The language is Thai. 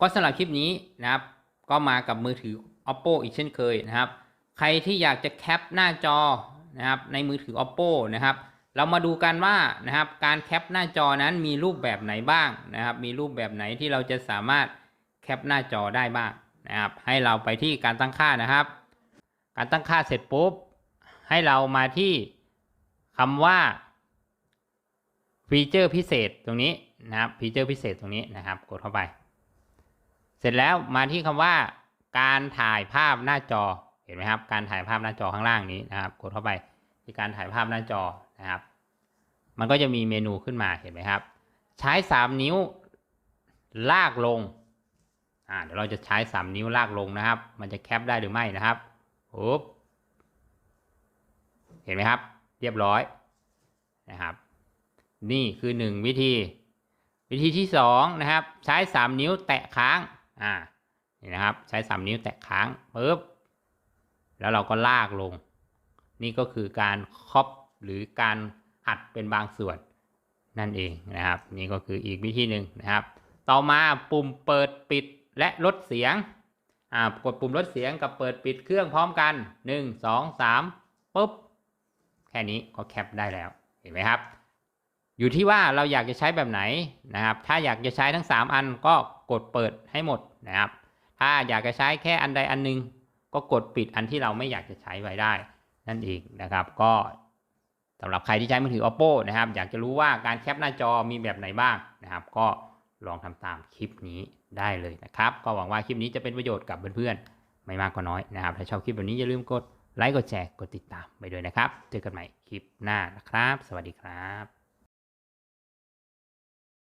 ก็สำหรับคลิปนี้นะครับ ก็มากับมือถือ oppo อีกเช่นเคยนะครับ ใครที่อยากจะแคปหน้าจอนะครับในมือถือ oppo นะครับ เรามาดูกันว่านะครับการแคปหน้าจอนั้นมีรูปแบบไหนบ้างนะครับ มีรูปแบบไหนที่เราจะสามารถแคปหน้าจอได้บ้างนะครับ ให้เราไปที่การตั้งค่านะครับ การตั้งค่าเสร็จปุ๊บให้เรามาที่คำว่าฟีเจอร์พิเศษตรงนี้นะครับฟีเจอร์พิเศษตรงนี้นะครับ กดเข้าไป เสร็จแล้วมาที่คำว่า การถ่ายภาพหน้าจอเห็นไหมครับ การถ่ายภาพหน้าจอข้างล่างนี้นะครับกดเข้าไปที่การถ่ายภาพหน้าจอนะครับ มันก็จะมีเมนูขึ้นมาเห็นไหมครับ ใช้ 3 นิ้วลากลงอ่าเดี๋ยวเราจะใช้ 3 นิ้วลากลงนะครับ มันจะแคปได้หรือไม่นะครับปุ๊บเห็นไหมครับ เรียบร้อยนะครับ นี่คือหนึ่งวิธี วิธีที่สองนะครับ ใช้สามนิ้วแตะค้าง อ่านี่นะครับ ใช้สามนิ้วแตะค้างปุ๊บแล้วเราก็ลากลง นี่ก็คือการครอปหรือการอัดเป็นบางส่วนนั่นเองนะครับ นี่ก็คืออีกวิธีหนึ่งนะครับ ต่อมาปุ่มเปิดปิดและลดเสียงอ่ากดปุ่มลดเสียงกับเปิดปิดเครื่องพร้อมกันหนึ่งสองสามปุ๊บแค่นี้ก็แคปได้แล้วเห็นไหมครับ อยู่ที่ว่าเราอยากจะใช้แบบไหนนะครับ ถ้าอยากจะใช้ทั้ง 3 อันก็ กดเปิดให้หมดนะครับ ถ้าอยากจะใช้แค่อันใดอันหนึง ก็กดปิดอันที่เราไม่อยากจะใช้ไว้ได้ นั่นเองนะครับ ก็สำหรับใครที่ใช้มือถือ oppo นะครับ อยากจะรู้ว่าการแคปหน้าจอมีแบบไหนบ้างนะครับ ก็ลองทำตามคลิปนี้ได้เลยนะครับ ก็หวังว่าคลิปนี้จะเป็นประโยชน์กับเพื่อนๆ ไม่มากก็น้อยนะครับ ถ้าชอบคลิปแบบนี้อย่าลืมกดไลค์ กดแชร์ กดติดตามไปด้วยนะครับ เจอกันใหม่คลิปหน้านะครับ สวัสดีครับ